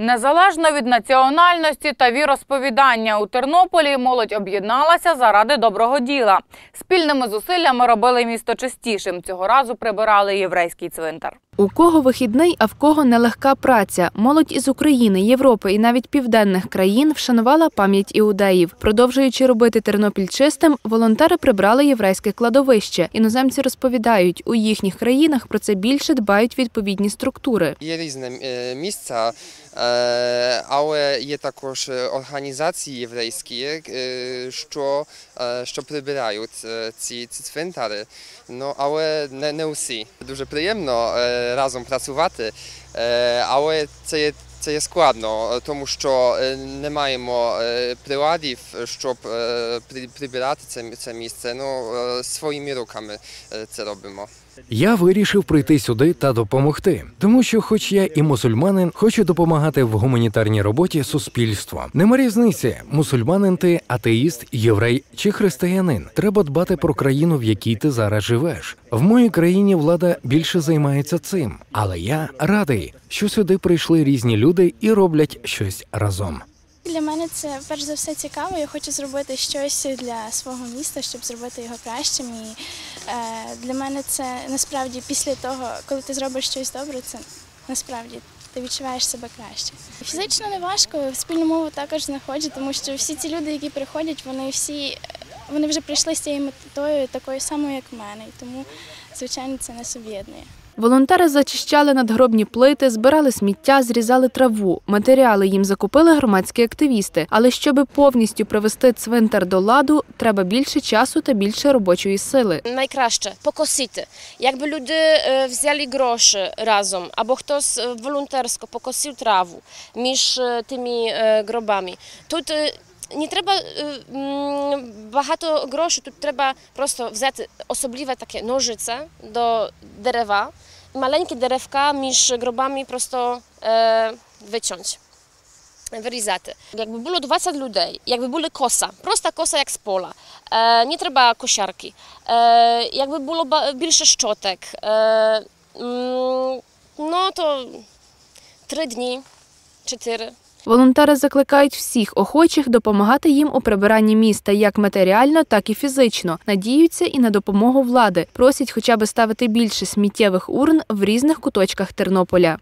Незалежно від національності та віросповідання у Тернополі молодь об'єдналася заради доброго діла. Спільними зусиллями робили місто чистішим. Цього разу прибирали єврейський цвинтар. У кого вихідний, а в кого нелегка праця. Молодь із України, Європи і навіть південних країн вшанувала пам'ять іудеїв. Продовжуючи робити Тернопіль чистим, волонтери прибрали єврейське кладовище. Іноземці розповідають, у їхніх країнах про це більше дбають відповідні структури. Є різні е, місця, але є також е, організації єврейські, е, що, е, що прибирають е, ці, ці цвинтари. Ну, але не, не усі. Дуже приємно е, разом працювати, е, але це є це є складно, е, тому що е, не маємо е, приладів, щоб е, при- прибирати це, це місце. Ну, е, своїми руками е, це робимо. Я вирішив прийти сюди та допомогти, тому що, хоч я і мусульманин, хочу допомагати в гуманітарній роботі суспільству. Нема різниці, мусульманин ти, атеїст, єврей чи християнин. Треба дбати про країну, в якій ти зараз живеш. В моїй країні влада більше займається цим, але я радий, що сюди прийшли різні люди і роблять щось разом. Для мене це перш за все цікаво. Я хочу зробити щось для свого міста, щоб зробити його кращим. І е, для мене це насправді після того, коли ти зробиш щось добре, це насправді ти відчуваєш себе краще. Фізично не важко, спільну мову також знаходжу, тому що всі ці люди, які приходять, вони всі вони вже прийшли з цією метою, такою самою, як в мене. І тому, звичайно, це нас об'єднує. Волонтери зачищали надгробні плити, збирали сміття, зрізали траву. Матеріали їм закупили громадські активісти. Але щоб повністю привести цвинтар до ладу, треба більше часу та більше робочої сили. Найкраще покосити. Якби люди е, взяли гроші разом, або хтось е, волонтерсько покосив траву між е, тими гробами. Тут Не треба багато грошей, тут треба просто взяти особливе таке ножице до дерева, маленькі деревка між гробами просто wyciąć, wyrizety. Jakby było 20 ludzi, jakby była kosa, prosta kosa jak z pola, e, nie trzeba kosiarki, e, jakby było więcej szczotek, e, mm, no to 3 dni, 4 Волонтери закликають всіх охочих допомагати їм у прибиранні міста як матеріально, так і фізично. Надіються і на допомогу влади. Просять хоча б ставити більше сміттєвих урн в різних куточках Тернополя.